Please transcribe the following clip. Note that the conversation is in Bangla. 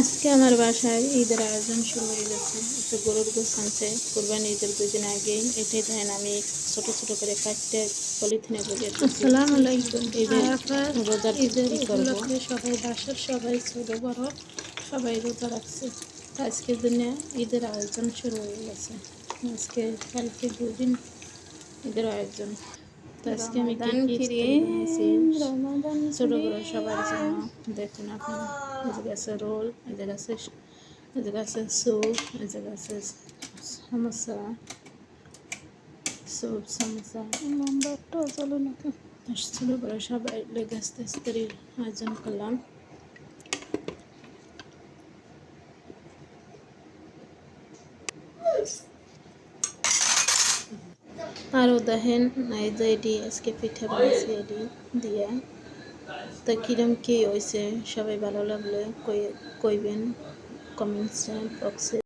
আজকে আমার বাসায় ঈদের আয়োজন শুরু হয়ে গেছে। একটু গরুর গোস আনছে। কোরবানি ঈদের দুই দিন আগে। এটাই দেন আমি ছোট ছোট করে কাটতে পলিথিনে ভরে আসসালামু আলাইকুম। ঈদের রোজার ঈদের উপলক্ষে সবাই বাসার সবাই ছোট বড় সবাই রোজা রাখছে। আজকের দিনে ঈদের আয়োজন শুরু হয়ে গেছে। আজকে কালকে দুদিন ঈদের আয়োজন। তো আজকে আমি কি কি বানিয়েছি ছোট বড় সবার জন্য। দেখুন আপনারা যে আছে রোল যে আছে যে আছে স্যুপ যে আছে সমোসা। স্যুপ সমোসা। নম্বরটা চলো না তো। ছোট বড় সবাই লেগে আস্তে আস্তে আয়োজন করলাম। আরও দেখেন, এই যে এটি আজকে পিঠা বানিয়েছি এটি দিয়া। তা কিরম কি হয়েছে সবাই ভালো লাগলে কই, কইবেন কমেন্টস বক্সে